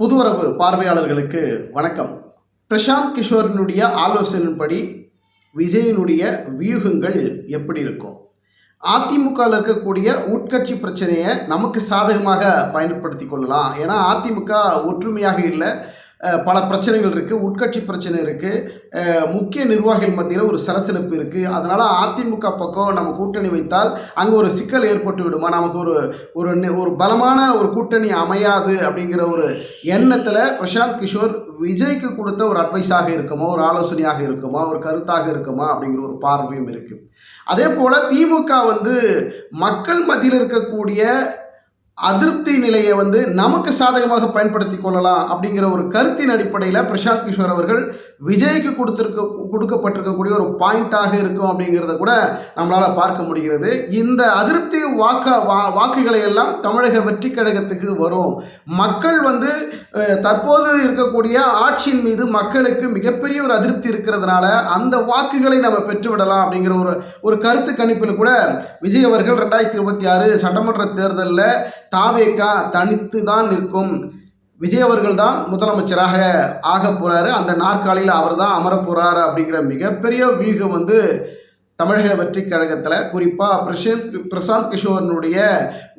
புதுவரவு பார்வையாளர்களுக்கு வணக்கம். பிரசாந்த் கிஷோரினுடைய ஆலோசனைப்படி விஜயனுடைய வியூகங்கள் எப்படி இருக்கும்? அதிமுகவில் இருக்கக்கூடிய உட்கட்சி பிரச்சனையை நமக்கு சாதகமாக பயன்படுத்தி கொள்ளலாம். ஏன்னா அதிமுக ஒற்றுமையாக இல்லை. பல பிரச்சனைகள் இருக்குது உட்கட்சி பிரச்சனை இருக்குது முக்கிய நிர்வாகிகள் மத்தியில் ஒரு சலசலப்பு இருக்குது அதனால் அதிமுக பக்கம் நம்ம கூட்டணி வைத்தால் அங்கே ஒரு சிக்கல் ஏற்பட்டு விடுமா? நமக்கு ஒரு ஒரு ஒரு பலமான ஒரு கூட்டணி அமையாது அப்படிங்கிற ஒரு எண்ணத்தில் பிரசாந்த் கிஷோர் விஜய்க்கு கொடுத்த ஒரு அட்வைஸாக இருக்குமா? ஒரு ஆலோசனையாக இருக்குமா? ஒரு கருத்தாக இருக்குமா? அப்படிங்கிற ஒரு பார்வையும் இருக்குது அதே போல் திமுக வந்து மக்கள் மத்தியில் இருக்கக்கூடிய அதிருப்தி நிலையை வந்து நமக்கு சாதகமாக பயன்படுத்தி கொள்ளலாம் அப்படிங்கிற ஒரு கருத்தின் அடிப்படையில் பிரசாந்த் கிஷோர் அவர்கள் விஜய்க்கு கொடுத்துருக்க கொடுக்கப்பட்டிருக்கக்கூடிய ஒரு பாயிண்டாக இருக்கும் அப்படிங்கிறத கூட நம்மளால் பார்க்க முடிகிறது. இந்த அதிருப்தி வாக்க வா வாக்குகளை எல்லாம் தமிழக வெற்றி கழகத்துக்கு வரும். மக்கள் வந்து தற்போது இருக்கக்கூடிய ஆட்சியின் மீது மக்களுக்கு மிகப்பெரிய ஒரு அதிருப்தி இருக்கிறதுனால அந்த வாக்குகளை நம்ம பெற்றுவிடலாம் அப்படிங்கிற ஒரு ஒரு கருத்து கணிப்பில் கூட விஜய் அவர்கள் ரெண்டாயிரத்தி இருபத்தி ஆறு சட்டமன்ற தேர்தலில் தாவேக்கா தனித்து தான் நிற்கும். விஜய் அவர்கள் தான் முதலமைச்சராக ஆக போகிறாரு அந்த நாற்காலியில் அவர் தான் அமர போகிறாரு அப்படிங்கிற மிகப்பெரிய வியூகம் வந்து தமிழக வெற்றி கழகத்தில் குறிப்பாக பிரசாந்த் பிரசாந்த் கிஷோரனுடைய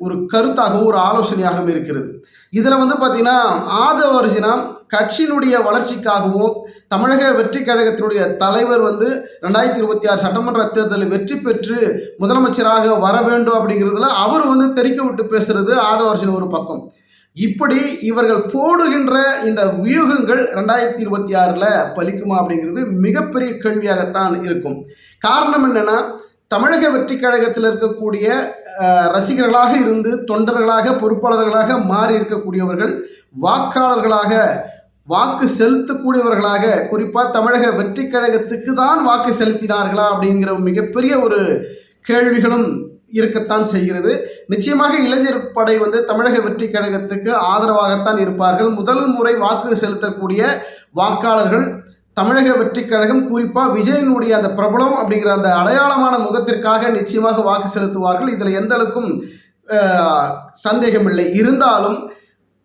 ஒரு கருத்தாகவும் ஒரு ஆலோசனையாகவும் இருக்கிறது. இதில் வந்து பார்த்திங்கன்னா ஆதவர்ஜினம் கட்சியினுடைய வளர்ச்சிக்காகவும் தமிழக வெற்றி கழகத்தினுடைய தலைவர் வந்து ரெண்டாயிரத்தி இருபத்தி ஆறு சட்டமன்ற தேர்தலில் வெற்றி பெற்று முதலமைச்சராக வர வேண்டும் அப்படிங்கிறதுல அவர் வந்து தெரிக்க விட்டு பேசுறது ஆதவர்ஜின ஒரு பக்கம். இப்படி இவர்கள் போடுகின்ற இந்த வியூகங்கள் ரெண்டாயிரத்தி இருபத்தி ஆறில் பலிக்குமா அப்படிங்கிறது மிகப்பெரிய கேள்வியாகத்தான் இருக்கும். காரணம் என்னென்னா தமிழக வெற்றி கழகத்தில் இருக்கக்கூடிய ரசிகர்களாக இருந்து தொண்டர்களாக பொறுப்பாளர்களாக மாறி இருக்கக்கூடியவர்கள் வாக்காளர்களாக வாக்கு செலுத்தக்கூடியவர்களாக குறிப்பாக தமிழக வெற்றி கழகத்துக்கு தான் வாக்கு செலுத்தினார்களா அப்படிங்கிற மிகப்பெரிய ஒரு கேள்விகளும் இருக்கத்தான் செய்கிறது. நிச்சயமாக இளைஞர் படை வந்து தமிழக வெற்றி கழகத்துக்கு ஆதரவாகத்தான் இருப்பார்கள். முதல் முறை வாக்கு செலுத்தக்கூடிய வாக்காளர்கள் தமிழக வெற்றி கழகம் குறிப்பாக விஜயனுடைய அந்த பிரபலம் அப்படிங்கிற அந்த அடையாளமான முகத்திற்காக நிச்சயமாக வாக்கு செலுத்துவார்கள். இதில் எந்த அளவுக்கும் சந்தேகமில்லை. இருந்தாலும்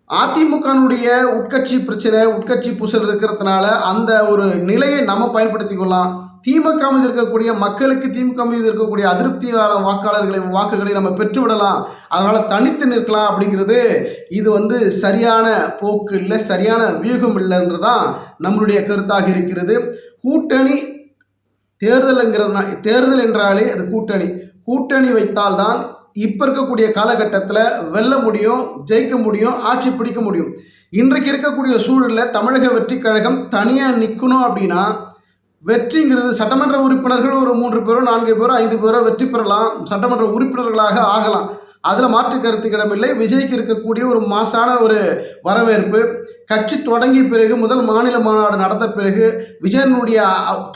அதிமுகனுடைய உட்கட்சி பிரச்சனை உட்கட்சி பூசல் இருக்கிறதுனால அந்த ஒரு நிலையை நம்ம பயன்படுத்தி கொள்ளலாம். திமுக மீது இருக்கக்கூடிய மக்களுக்கு திமுக மீது இருக்கக்கூடிய அதிருப்தியான வாக்காளர்களை வாக்குகளை நம்ம பெற்றுவிடலாம். அதனால் தனித்து நிற்கலாம் அப்படிங்கிறது இது வந்து சரியான போக்கு இல்லை சரியான வியூகம் இல்லைன்றதான் நம்மளுடைய கருத்தாக இருக்கிறது. கூட்டணி தேர்தலுங்கிறதுனா தேர்தல் என்றாலே அது கூட்டணி. கூட்டணி வைத்தால்தான் இப்போ இருக்கக்கூடிய காலகட்டத்தில் வெல்ல முடியும் ஜெயிக்க முடியும் ஆட்சி பிடிக்க முடியும். இன்றைக்கு இருக்கக்கூடிய சூழலில் தமிழக வெற்றி கழகம் தனியாக நிற்கணும் அப்படின்னா வெற்றிங்கிறது சட்டமன்ற உறுப்பினர்கள் ஒரு மூன்று பேரோ நான்கு பேரோ ஐந்து பேரோ வெற்றி பெறலாம். சட்டமன்ற உறுப்பினர்களாக ஆகலாம். அதில் மாற்று கருத்துக்கிடமில்லை விஜய்க்கு இருக்கக்கூடிய ஒரு மாசான ஒரு வரவேற்பு. கட்சி தொடங்கிய பிறகு முதல் மாநில மாநாடு நடந்த பிறகு விஜயனுடைய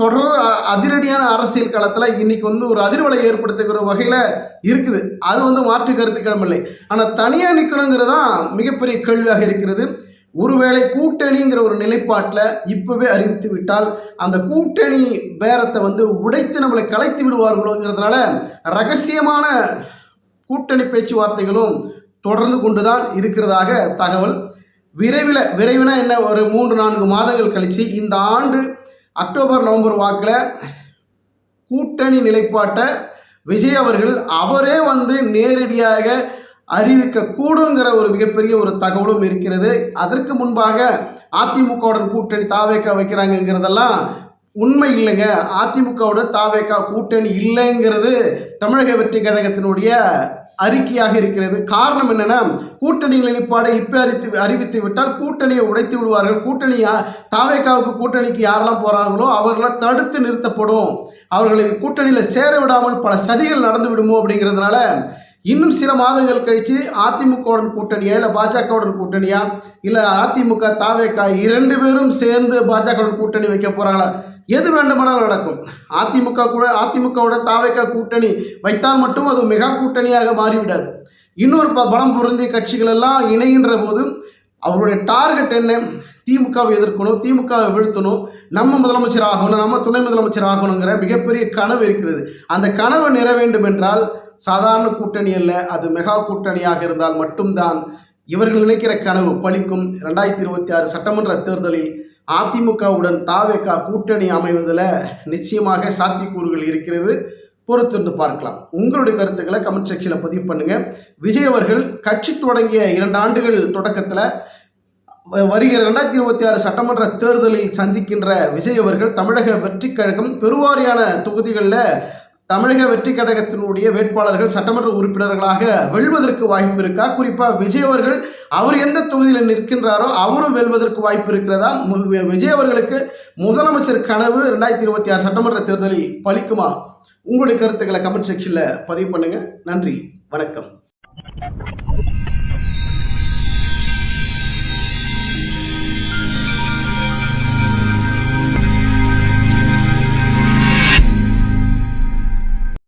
தொடர் அதிரடியான அரசியல் களத்தில் இன்னைக்கு வந்து ஒரு அதிர்வலை ஏற்படுத்துகிற வகையில் இருக்குது. அது வந்து மாற்று கருத்துக்கிடமில்லை ஆனால் தனியாக நிற்கணுங்கிறது தான் மிகப்பெரிய கேள்வியாக இருக்கிறது. ஒருவேளை கூட்டணிங்கிற ஒரு நிலைப்பாட்டில் இப்போவே அறிவித்து விட்டால் அந்த கூட்டணி பேரத்தை வந்து உடைத்து நம்மளை கலைத்து விடுவார்களோங்கிறதுனால ரகசியமான கூட்டணி பேச்சுவார்த்தைகளும் தொடர்ந்து கொண்டு தான் இருக்கிறதாக தகவல். விரைவில் விரைவினா என்ன? ஒரு மூன்று நான்கு மாதங்கள் கழித்து இந்த ஆண்டு அக்டோபர் நவம்பர் வாக்கில் கூட்டணி நிலைப்பாட்டை விஜய் அவர்கள் அவரே வந்து நேரடியாக அறிவிக்க கூடுங்கிற ஒரு மிகப்பெரிய ஒரு தகவலும் இருக்கிறது. அதற்கு முன்பாக அதிமுகவுடன் கூட்டணி தாவேக்கா வைக்கிறாங்கங்கிறதெல்லாம் உண்மை இல்லைங்க. அதிமுகவோட தாவேக்கா கூட்டணி இல்லைங்கிறது தமிழக வெற்றி கழகத்தினுடைய அறிக்கையாக இருக்கிறது. காரணம் என்னென்னா கூட்டணி நிலைப்பாடை இப்போ அறிவித்து அறிவித்து விட்டால் கூட்டணியை உடைத்து விடுவார்கள். கூட்டணி தாவேக்காவுக்கு கூட்டணிக்கு யாரெல்லாம் போகிறாங்களோ அவர்களை தடுத்து நிறுத்தப்படும். அவர்களை கூட்டணியில் சேர விடாமல் பல சதிகள் நடந்து விடுமோ அப்படிங்கிறதுனால இன்னும் சில மாதங்கள் கழித்து அதிமுகவுடன் கூட்டணியா இல்லை பாஜகவுடன் கூட்டணியா? இல்லை அதிமுக தாவேக்கா இரண்டு பேரும் சேர்ந்து பாஜகவுடன் கூட்டணி வைக்க போகிறாங்களா எது வேண்டுமானாலும் நடக்கும். அதிமுக கூட அதிமுகவுடன் தாவேக்கா கூட்டணி வைத்தால் மட்டும் அது மெகா கூட்டணியாக மாறிவிடாது. இன்னொரு ப பலம் பொருந்திய கட்சிகள் எல்லாம் இணைகின்ற போது அவருடைய டார்கெட் என்ன? திமுகவை எதிர்க்கணும் திமுகவை வீழ்த்தணும் நம்ம முதலமைச்சர் ஆகணும் நம்ம துணை முதலமைச்சர் ஆகணுங்கிற மிகப்பெரிய கனவு இருக்கிறது. அந்த கனவு நிற வேண்டும் என்றால் சாதாரண கூட்டணி அல்ல அது மெகா கூட்டணியாக இருந்தால் மட்டும்தான் இவர்கள் நினைக்கிற கனவு பழிக்கும் ரெண்டாயிரத்தி இருபத்தி ஆறு சட்டமன்ற தேர்தலில் அதிமுகவுடன் தாவேகா கூட்டணி அமைவதில் நிச்சயமாக சாத்தியக்கூறுகள் இருக்கிறது. பொறுத்திருந்து பார்க்கலாம். உங்களுடைய கருத்துக்களை கமெண்ட் செக்ஷனில் பதிவு பண்ணுங்க. விஜய் அவர்கள் கட்சி தொடங்கிய இரண்டு ஆண்டுகள் தொடக்கத்தில் வருகிற ரெண்டாயிரத்தி இருபத்தி ஆறு சட்டமன்ற தேர்தலில் சந்திக்கின்ற விஜய் அவர்கள் தமிழக வெற்றி கழகம் பெருவாரியான தொகுதிகளில் தமிழக வெற்றி கழகத்தினுடைய வேட்பாளர்கள் சட்டமன்ற உறுப்பினர்களாக வெல்வதற்கு வாய்ப்பு இருக்கா? குறிப்பாக விஜய் அவர்கள் அவர் எந்த தொகுதியில் நிற்கின்றாரோ அவரும் வெல்வதற்கு வாய்ப்பு இருக்கிறதா? மு- விஜய் அவர்களுக்கு முதலமைச்சர் கனவு ரெண்டாயிரத்தி இருபத்தி ஆறு சட்டமன்ற தேர்தலில் பலிக்குமா உங்களுடைய கருத்துக்களை கமெண்ட் செக்ஷனில் பதிவு பண்ணுங்கள் நன்றி. வணக்கம்.